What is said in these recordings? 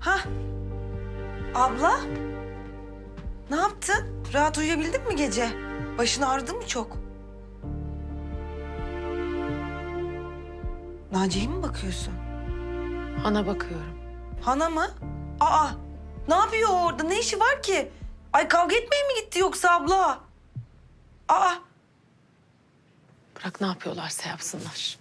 Ha? Abla? Ne yaptın? Rahat uyuyabildin mi gece? Başın ağrıdı mı çok? Naciye'ye mi bakıyorsun? Ana bakıyorum. Hana mı? Aa, ne yapıyor orada? Ne işi var ki? Ay kavga etmeye mi gitti yoksa abla? Aa, Bırak ne yapıyorlarsa yapsınlar.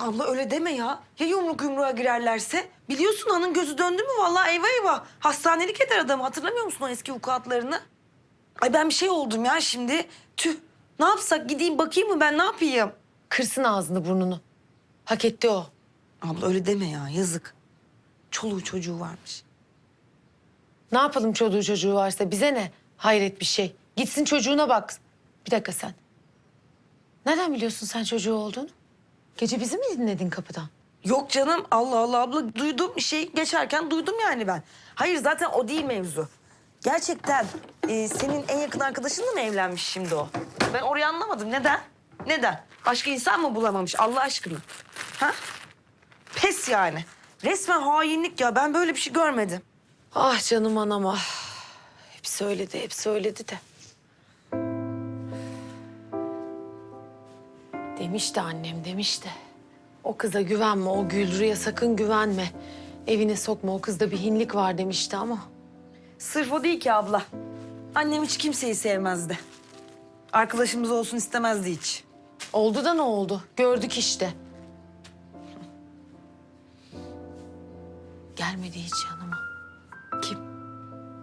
Abla öyle deme ya. Ya yumruk yumruğa girerlerse? Biliyorsun hanın gözü döndü mü vallahi eyvah eyvah. Hastanelik eder adamı. Hatırlamıyor musun o eski vukuatlarını? Ay ben bir şey oldum ya şimdi. Tüh. Ne yapsak gideyim bakayım mı ben ne yapayım? Kırsın ağzını burnunu. Hak etti o. Abla öyle deme ya yazık. Çoluğu çocuğu varmış. Ne yapalım çocuğu çocuğu varsa bize ne? Hayret bir şey. Gitsin çocuğuna bak. Bir dakika sen. Nereden biliyorsun sen çocuğu olduğunu? Gece bizi mi dinledin kapıdan? Yok canım Allah Allah abla duydum şey geçerken duydum yani ben. Hayır zaten o değil mevzu. Gerçekten e, senin en yakın arkadaşınla mı evlenmiş şimdi o? Ben orayı anlamadım. Neden? Neden? Başka insan mı bulamamış Allah aşkına? Ha? Pes yani. Resmen hainlik ya. Ben böyle bir şey görmedim. Ah canım anam ah. Hep söyledi, hep söyledi de. Demişti annem, demişti. O kıza güvenme, o Gülru'ya sakın güvenme. Evine sokma, o kızda bir hinlik var demişti ama. Sırf o değil ki abla. Annem hiç kimseyi sevmezdi. Arkadaşımız olsun istemezdi hiç. Oldu da ne oldu? Gördük işte. Gelmedi hiç yanıma. Kim?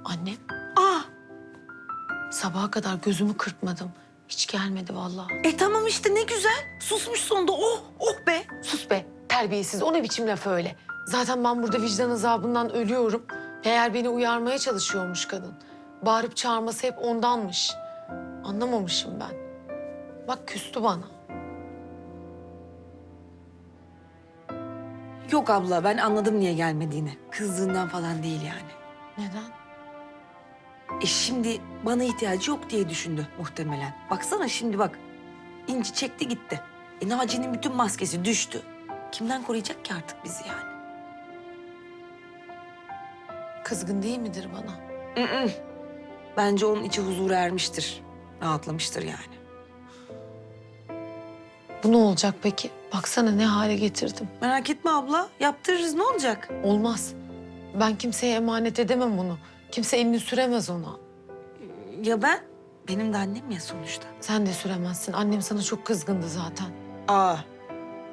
Annem. Aa, Sabaha kadar gözümü kırpmadım. Hiç gelmedi vallahi. e tamam işte ne güzel. Susmuş sonunda. Oh, oh be. Sus be terbiyesiz. O ne biçim laf öyle? Zaten ben burada vicdan azabından ölüyorum. Eğer beni uyarmaya çalışıyormuş kadın. Bağırıp çağırması hep ondanmış. Anlamamışım ben. Bak küstü bana. Yok abla ben anladım niye gelmediğini. Kızdığından falan değil yani. Neden? E şimdi bana ihtiyacı yok diye düşündü muhtemelen. Baksana şimdi bak. İnci çekti gitti. E Naci'nin bütün maskesi düştü. Kimden koruyacak ki artık bizi yani? Kızgın değil midir bana? Mm-mm. Bence onun içi huzura ermiştir. Rahatlamıştır yani. Bu ne olacak peki? Baksana ne hale getirdim. Merak etme abla. Yaptırırız ne olacak? Olmaz. Ben kimseye emanet edemem onu. Kimse elini süremez ona. Ya ben? Benim de annem ya sonuçta. Sen de süremezsin. Annem sana çok kızgındı zaten. Aa.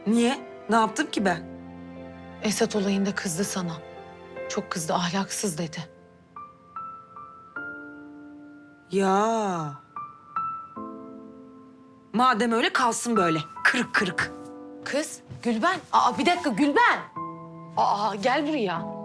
Niye? Ne yaptım ki ben? Esat olayında kızdı sana. Çok kızdı, ahlaksız dedi. Ya. Madem öyle kalsın böyle. Kırık kırık. Kız, Gülben. Aa bir dakika Gülben. Aa gel buraya.